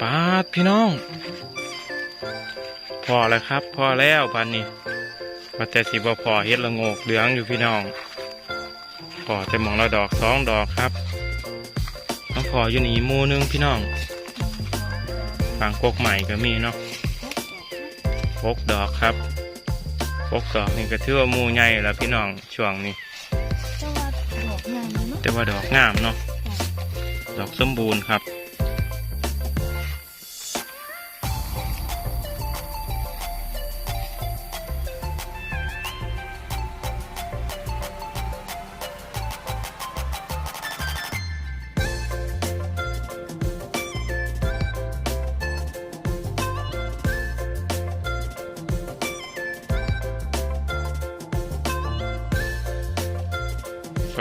ปาดพี่น้อง พอแล้วครับ พอแล้วพันนี้ว่าแต่สิบ่พอเฮ็ดละโงกเหลืองอยู่พี่น้องพอแต่หมองละดอกสองดอกครับต้องพออยู่นี่หมูหนึงพี่น้องฟางกกใหม่ก็มีเนาะกกดอกครับกกดอกนี่ก็ถือว่าหมูใหญ่แล้วพี่น้องช่วงนี้เจ้าว่าดอกงามเลยเนาะแต่ว่าดอกงามเนาะดอกสมบูรณ์ครับ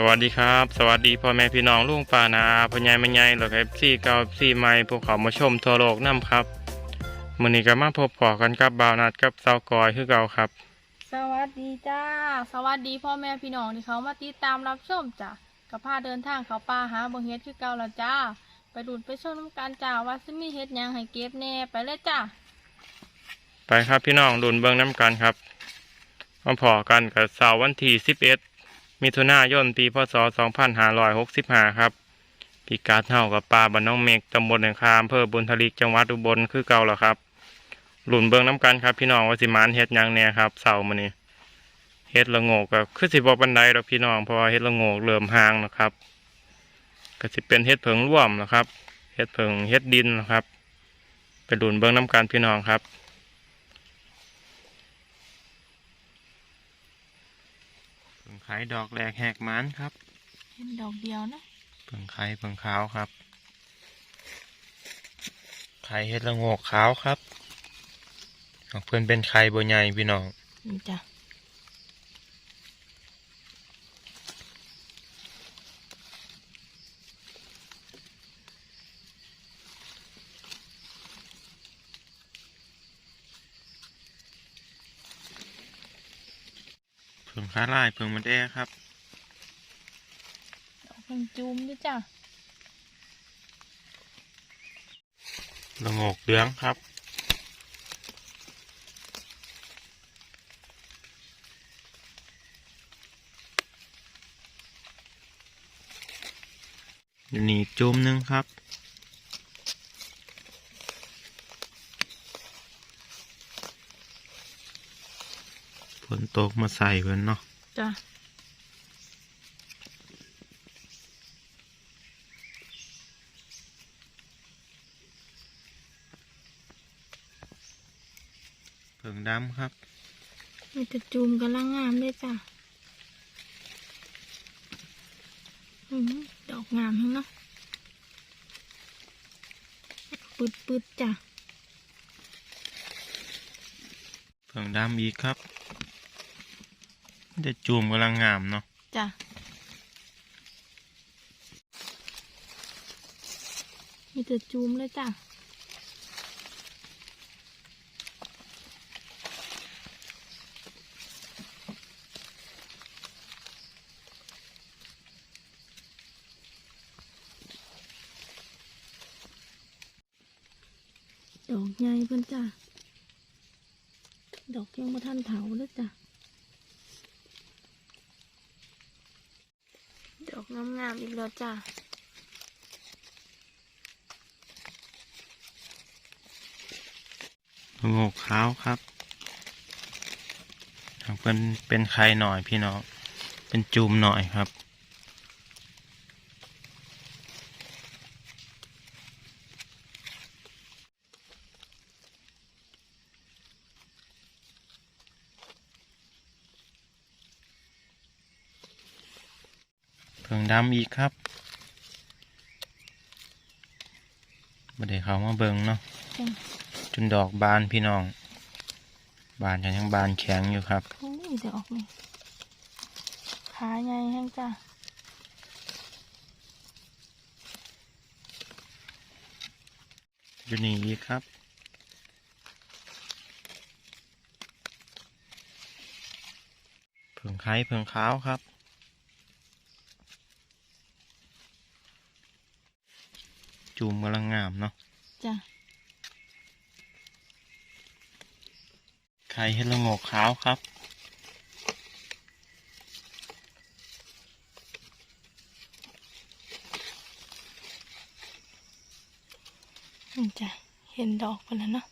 วัสดีครับ สวัสดีพ่อแม่พี่น้องลุงป่านาพ่อใหญ่แม่ใหญ่หรือครับซี่เก่าซี่ใหม่พวกเขามาชมทั่วโลกนํครับมื้อนี้ก็มาพบปอกันกับบ่าวนัดกับสาวกอยคือเก่าครับ สวัสดีจ้า สวัสดีพ่อแม่พี่น้องที่เขามาติดตามรับชมจ้ะกับพาเดินทางเขาป่าหาเบงเฮ็ดคือเก่าแล้วจ้า ไปดูดไปชมน้ำกันจ้าว่าซิมีเฮ็ดหยังให้เก็บแน่ไปเลยจ้าไปครับพี่น้องดุนเบิ่งน้ำกันครับมาพอกันกับเสาร์วันที่11 มิถุนายนปีพศ 2565 ครับปีกาดเฮากับป่าบ้านน้องเมกตำบลหนคามอำเภอบุญทลิกจังหวัดอุบลคือเก่าแล้วครับหลุนเบิงน้ำกันครับ พี่น้องว่าสิมานเฮ็ดยังแน่ครับเสาร์มื้อนี้เฮ็ดละโงกก็คือสิบ่ปานใดดอกพี่น้องเพราะว่าเฮ็ดละโงกเริ่มห่างนะครับ ก็สิเป็นเฮ็ดเผิงร่วมนะครับเฮ็ดเผิงเฮ็ดดินนะครับไปดุนเบิงน้ำกันพี่น้องครับ เผิงไข่ดอกแรกแหกมันครับเห็นดอกเดียวนะเผิงไข่เผิงขาวครับ ไข่เฮ็ดละโงกขาวครับของเพื่อนเป็นไข่บ่ใหญ่พี่น้องนี่จ้ะ เผิงขาลายเผิงมันแอครับดอกเพิ่งจูมด้วยจ้ะละโงกเหลืองครับอยู่นี่จุ่มหนึงครับ ฝนตกมาใส่เพิ่นเนาะจ้ะเพิ่งดำครับ มีแต่จูมกำลังงามด้วยจ้ะอืมดอกงามทั้งเนาะปึดปึดๆจ้ะเพิ่งดำอีกครับมัน จะจูมกำลังงามเนาะจ้ะมีแต่จูมเลยจ้ะดอกใหญ่เพิ่อนจ้ะ ดอกยังมาทันเถาเลยจ้ะ ออกงามๆอีกแล้วจ้ะโงกขาวครับครับเป็นเป็นไข่หน่อยพี่น้อง เป็นจูมหน่อยครับ เพิ่งดำอีกครับบ่ได้เขามาเบิงเนาะจ้ะจนดอกบานพี่น้อง บานกันยังบานแข็งอยู่ครับโอ้ยดอกนี่ขาใหญ่แห้งจ้ะอยู่นี่อีกครับเพิ่งไข่เพิ่งขาวครับ จูมกำลังงามเนาะจ้ะไข่เห็ดละงอกขาวครับจ้ะเห็นดอกมัแล้วเนาะ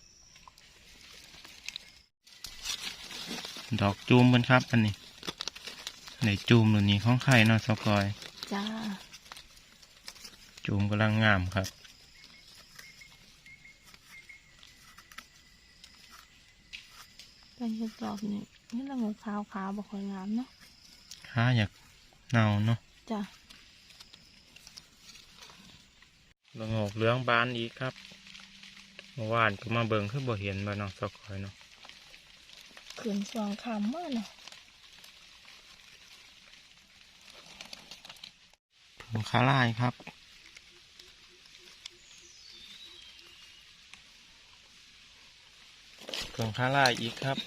ดอกจูมมันครับอันนี้ในจูมหลุนนี้ของไข่นอะสกอย จ้า จูมกำลังงามครับเป็นเห็ดดอกนี่นี่ละงูขาวขาวบ่ค่อยงามเนาะค้าอยากเน่าเนาะจ้ะละโงกเหลืองบานอีกครับเมื่อวานก็มาเบิ่งคือบ่เห็นบ่เนาะสกอยเนาะขืนสองคำเมื่อเนาะเพิ่งขาลายครับ เพิ่งขาลายอีกครับ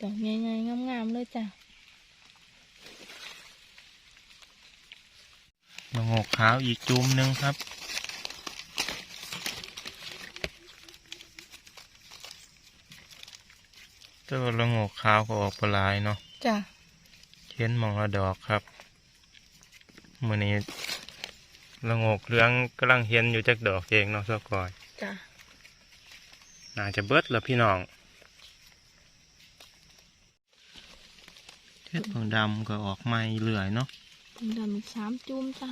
ดอกใหญ่ๆงามๆเลยจ้ะละโงกขาวอีกจูมหนึ่งครับแต่ว่าละโงกขาวก็ออกปลายเนาะจ้ะเห็นหมองละดอกครับมื่อนี้ละโงกเหลืองกำลังเห็นอยู่จากดอกเองเนาะสกอยจ้ะ น่าจะเบิดแล้วพี่น้องเห็ดผงดำก็ออกไม่เรื่อยเนาะเป็นดำอีกสามจุ่มจ้ะ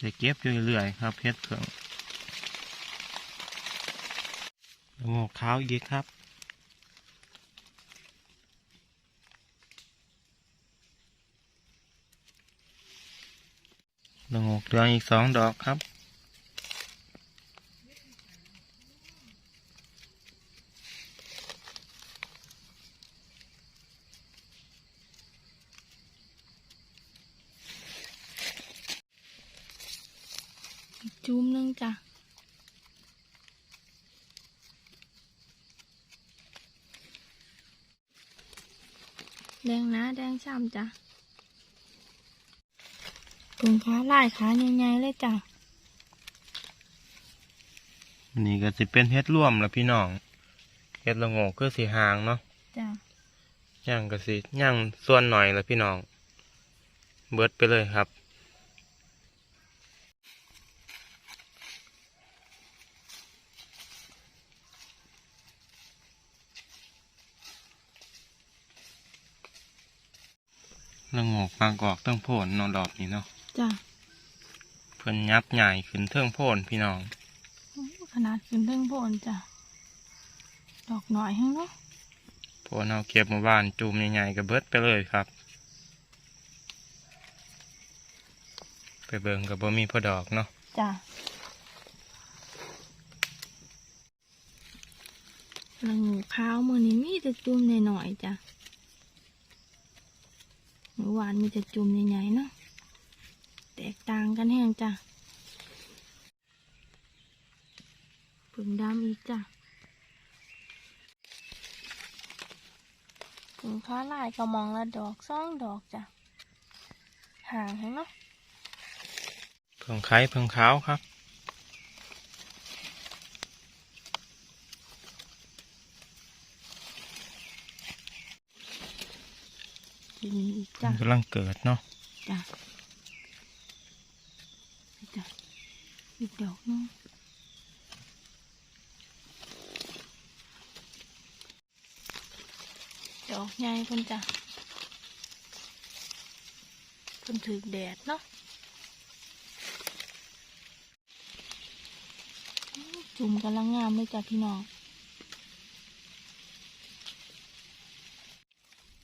จะเก็บอยู่เรื่อยๆครับเห็ดเผืองละโงกขาวอีกครับละโงกเหลืองอีกสองดอกครับ อีก จุ่มหนึงจ้ะแดงนะแดงช่ำจ้ะกงขาลายขาใหญ่ๆเลยจ้ะนี่ก็สิเป็นเฮ็ดร่วมแล้วพี่น้องเฮ็ดละโงกคือสีหางเนาะจ้ะย่างก็สิย่างส่วนหน่อยแล้วพี่น้อง เบิดไปเลยครับ ละโงกมากอกเทิงโพนเนอดอกนี้เนาะจ้ะเพิ่นยับใหญ่ขึ้นเทิงโพนพี่น้องโอ้ขนาดขึ้นเทิงโพนจ้ะดอกหน่อยให้เนาะโพนเอาเก็บมาบ้านจูมใหญ่ๆก็เบิดไปเลยครับ ไปเบิ่งกับบ่มีพอดอกเนาะจ้ะละงูขาวมือนี้มีแต่จุ่มหน่อยๆจ้ะ เมื่อวานมีแต่จุ่มใหญ่ๆเนาะแตกต่างกันแห้งจ้ะผึ่งดำอีกจ้ะผึ่งค้าลายก็มองละดอกสองดอกจ้ะห่างให้เนาะเพิ่งไข่เพิ่งขาวครับ ทีนี้อีกเพิ่จ้ะงกำลังเกิดเนาะจ้ะจ้ะอีกดอกหนึงดอกใหญ่เพิ่นจ้ะเพิ่นถือแดดเนาะอื้อจุ่มกำลังงามเลยจ้ะพี่น้อง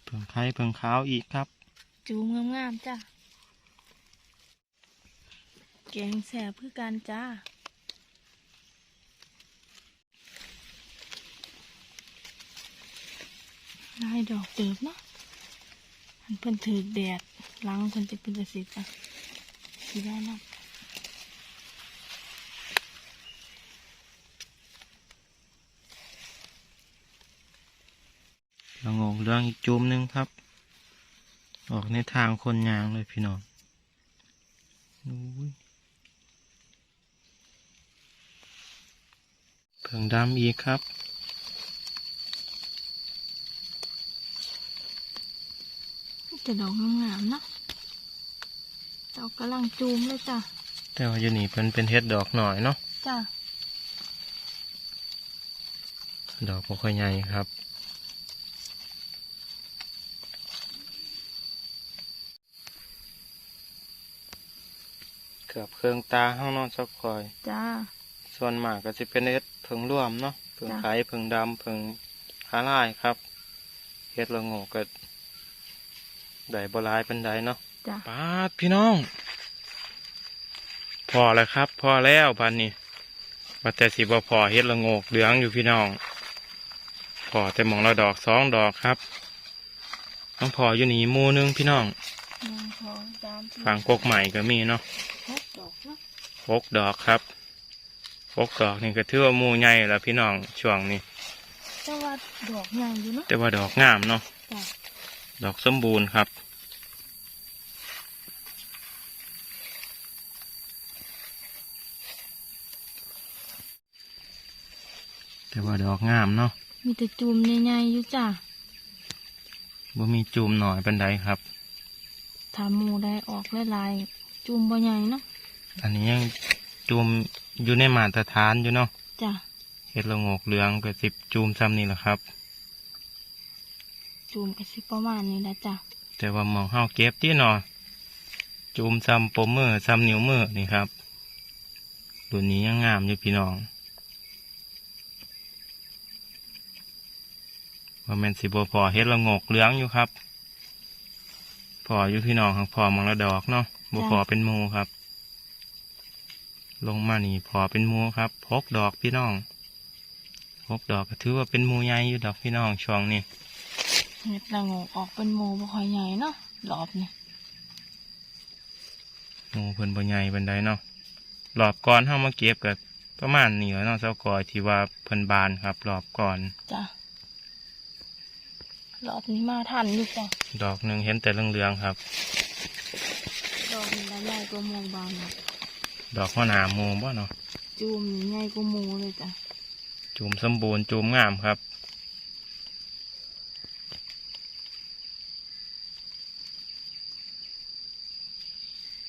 เพิ่ งไข่เพิ่งขาวอีกครับ จูมงามๆจ้ะ แกงแสบเพื่อกันจ้าลายดอกเติบเนาะมันเพิ่นถือแดดหลังเพิ่นจะเป็นจะสีจ้ะสีได้เนาะ ดวงอีกจุ่มหนึ่งครับ ออกในทางคนยางเลยพี่น้องเพิ่งดำอีกครับจะดอกงามนะดอกกำลังจูมเลยจ้ะ แต่ว่าอยู่นี่เป็นเป็นเฮ็ดดอกหน่อยเนาะ จ้ะ ดอกก็ค่อยใหญ่ครับ เกือบเครื่องตาห้างนอนซักคอย จ้า ส่วนมากก็จะเป็นเฮ็ดเพิงร่วมเนาะเพิงจ้ะไข่เพิงดำเพิงขาลายครับเฮ็ดละโงกก็ได้บ่หลายเป็นไดเนาะจ้ะปาดพี่น้อง พอแล้วครับ พอแล้วพันนี้ว่าแต่สิบ่พอเฮ็ดละโงกเหลืองอยู่พี่น้อง พอแต่หมองละดอกสองดอกครับต้องพออยู่นี่หมูหนึงพี่น้องหนึ่งสองสามสี่ฝั่งกกใหม่ก็มีเนาะหกดอกเนาะ หกดอกครับหกดอกนี่ก็ถือว่าหมูใหญ่แล้วพี่น้องช่วงนี้แต่ว่าดอกใหญ่อยู่เนาะแต่ว่าดอกงามเนาะจ้ะดอกสมบูรณ์ครับ แต่ว่าดอกงามเนาะมีแต่จูมใหญ่ๆอยู่จ้ะบ่มีจูมหน่อยเป็นไดครับถ้าหมูได้ออกหลายๆจูมบ่ใหญ่เนาะ อันนี้ยังจูมอยู่ในมาตรฐานอยู่เนาะจ้ะเห็ดละโงกเหลืองก็สิบจูมซ้ำนี่แหละครับจูมก็สิประมาณนี้แหละจ้ะแต่ว่าหมองเฮาเก็บที่หนอจูมซ้ำปมมือซ้ำนิ้วมือนี่ครับรุ่นนี้ยังงามอยู่พี่น้องว่าแม่นสิบพอเฮ็ดละโงกเหลืองอยู่ครับพออยู่พี่น้องครับพอหมองละดอกเนาะบ่พอเป็นหมูครับ ลงมานี่พอเป็นหมูครับหกดอกพี่น้องหกดอกก็ถือว่าเป็นหมูใหญ่อยู่ดอกพี่น้องช่วงนี้เห็ดละโงกออกเป็นหมูบ่ค่อยใหญ่เนาะรอบนี้หมูเพิ่นบ่ใหญ่ปานใดเนาะรอบก่อนเฮามาเก็บก็ประมาณนี้แหล้วเนาะเจ้ากอยที่ว่าเพิ่นบานครับรอบก่อนจ้ะรอบนี้มาทันอยู่จ้ะดอกหนึงเห็นแต่เหลืองๆครับดอกนี้ละใหญ่กว่าหมูบานเนาะ ดอกหัวหน้าหมูบ่เนาะจูมนี่ใหญ่กว่าหมูเลยจ้ะจูมสมบูรณ์จูมงามครับ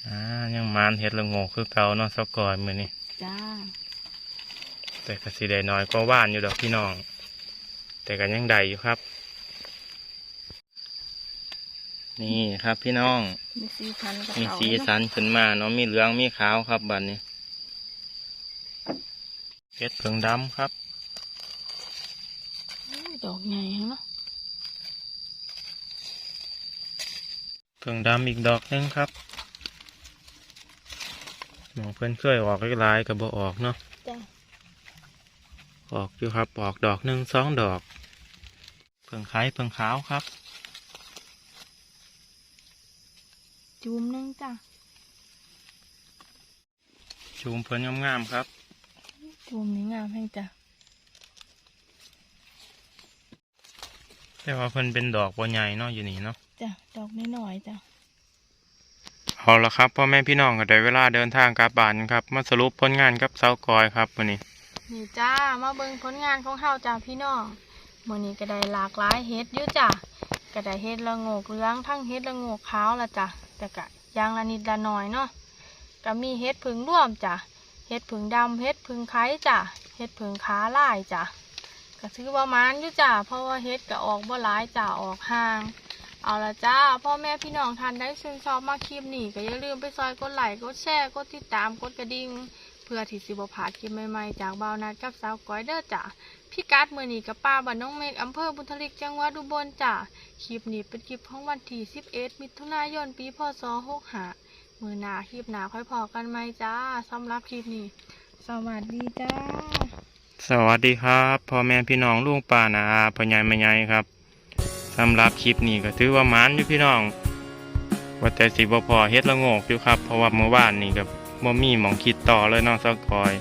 อ่า ยังมานเฮ็ดละโงกคือเก่าเนาะเจ้ากอยมื้อนี้จ้า แต่ก็สิได้น้อยกว่าว่านอยู่ดอกพี่น้อง แต่ก็ยังได้อยู่ครับ นี่ครับพี่น้อง มีสีสันกับมีเขาสีเนาะสันขึ้นมาเนาะมีเหลืองมีขาวครับบัดนี้เพชรเพิงดำครับโอ้ยดอกใหญ่เนาะเพิงดำอีกดอกหนึงครับหมองเพื่อนเคยออกหลายๆกับบ่ออกเนาะ จ้ะออกอยู่ครับออกดอกหนึ่งสองดอก เพิงไข่เพิงขาวครับ จูมหนึงจ้ะชูมเพิ่นงามๆครับ จูมนี้งามให้จ้ะแต่ว่าเพิ่นเป็นดอกบ่ใหญ่เนาะอยู่นี่เนาะจ้ะดอกน้อยๆจ้ะเอาละครับพ่อแม่พี่น้องก็ได้เวลาเดินทางกลับบ้านครับ มาสรุปผลงานกับเสากอยครับวันนี้นี่จ้ามาเบิ่งผลงานของเฮาจ้าพี่น้องมื้อนี้ก็ได้หลากหลายเฮ็ดอยู่จ้ะก็ได้เฮ็ดละโงกเหลืองทั้งเฮ็ดละโงกขาวละจ้ะ แต่ก็ยางละนิดละหน่อยเนาะก็มีเฮ็ดผึ่งร่วมจ้ะเฮ็ดผึ่งดำเฮ็ดผึ่งไข่จ้ะเฮ็ดผึ่งขาลายจ้ะก็ถือว่ามันอยู่จ้ะเพราะว่าเฮ็ดก็ออกบ่หลายจ้ะออกห่าง เอาละจ้าพ่อแม่พี่น้องท่านได้ชื่นชอบมากคลิปนี้ก็อย่าลืมไปซอยกดไลค์กดแชร์กดติดตามกดกระดิ่งเพื่อที่สิบพลาคลิปใหม่ๆจากเบานัดกับสาวก้อยเด้อจ้ะ พี่การ์ดมือนี้กับป้าบ้านน้องเมฆอำเภอบุญทลิกจังหวัดอุบลจ้ะคลิปนี้เป็นคลิปของวันที่11มิถุนายนปีพศ65มือหนาคลิปหนาค่อยพอกันไหมจ้าสำหรับคลิปนี้ สวัสดีจ้า สวัสดีครับพ่อแม่พี่น้องลุงป้านาพ่อใหญ่แม่ใหญ่ครับสำหรับคลิปนี้ก็ถือว่ามันอยู่พี่น้องว่าแต่สิบ่พอเฮ็ดละโงกอยู่ครับ เพราะว่าเมื่อวานนี่ก็บ่มีหมองคิดต่อเลยนาะเสกอย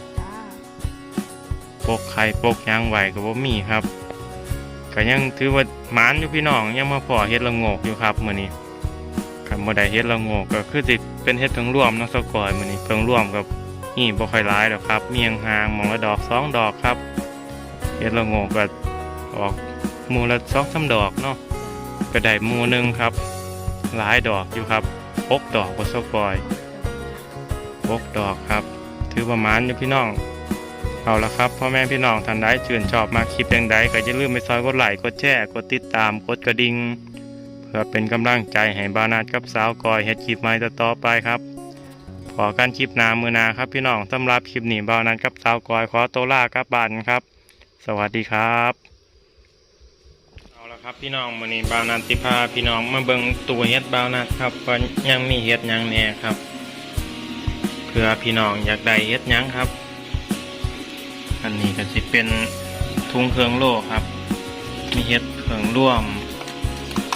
ปกไข่ปกยางไหวก็บ่มีครับก็ยังถือว่าหมานอยู่พี่น้องยังมาพอเฮ็ดละงกอยู่ครับมื้อนี้คันบ่ได้เฮ็ดละงกก็คือสิเป็นเฮ็ดเพิงร่วมเนาะสกอยมื้อนี้เพิ่งร่วมกับนี่บ่ค่อยหลายดอกครับ เมียงหางมองละดอกสองดอกครับเฮ็ดละงกก็ออกมูละ2-3ดอกเนาะก็ได้มูหนึงครับ หลายดอกอยู่ครับหกดอกบสปอยหกดอกครับ ถือประมาณอยู่พี่น้อง เอาละครับพ่อแม่พี่น้องท่านใดชื่นชอบมาคลิปย่างใดก็อย่าลืมไปซอยกดไลค์กดแชร์กดติดตามกดกระดิ่งเพื่อเป็นกำลังใจให้บานาดกับสาวกอยเฮ็ดคลิปใหม่ต่อไปครับขอกันคลิปนามือนาครับพี่น้องสำหรับคลิปนี้บานาดกับสาวกอยขอตัวลากับบานครับ สวัสดีครับเอาละครับพี่น้องมือนี้บานาดสิพาพี่น้องมาเบิ่งตัวเฮ็ดบานาดครับว่ายังมีเฮ็ดยังแน่ครับ เพื่อพี่น้องอยากได้เฮ็ดยังครับ อันนี้ก็จะเป็นทุงเครื่องโลครับ มีเห็ดเผืองร่วม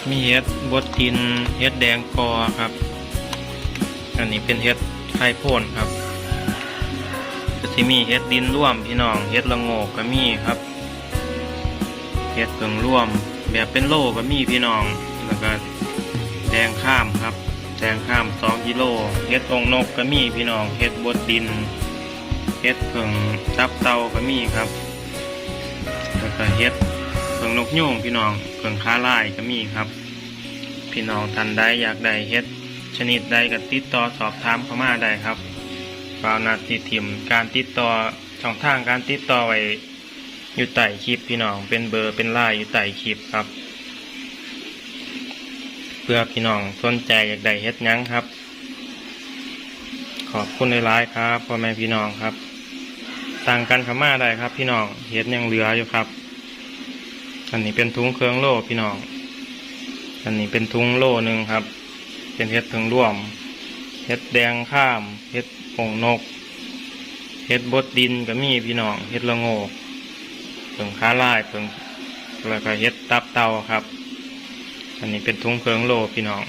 มีเห็ดบดกินเห็ดแดงกอครับ อันนี้เป็นเห็ดไข่โพนครับก็จะมีเห็ดดินร่วมพี่น้องเห็ดละโงกก็มีครับเห็ดเผืองร่วม แบบเป็นโลก็มีพี่น้องแล้วก็แดงข้ามครับแดงข้ามสองกิโลเห็ดองนกก็มีพี่น้องเห็ดบดดิน เฮ็ดเพิ่งตับเตาก็มีครับแล้วก็เฮ็ดเพิ่งนกยูงพี่น้องเพิ่งค้าลายก็มีครับ พี่น้องท่านใดอยากได้เฮ็ดชนิดใดก็ติดต่อสอบถามเข้ามาได้ครับบ่าวนาติทิมการติดต่อช่องทางการติดต่อไว้อยู่ใต้คลิปพี่น้องเป็นเบอร์เป็นไลน์อยู่ใต้คลิปครับ เพื่อพี่น้องสนใจอยากได้เฮ็ดยังครับ ขอบคุณในไลน์ครับพ่อแม่พี่น้องครับ ต่างกันขม่าได้ครับ พี่น้องเห็ดยังเหลืออยู่ครับ อันนี้เป็นทุงเครื่องโล่พี่น้อง อันนี้เป็นทุงโล่หนึ่งครับ เป็นเห็ดถึงร่วม เห็ดแดงข้าม เห็ดผงนก เห็ดบดดินก็มีพี่น้อง เห็ดละโงกเผิงค้าลายเผิงแล้วก็เห็ดตับเตาครับ อันนี้เป็นทุงเครื่องโล่พี่น้อง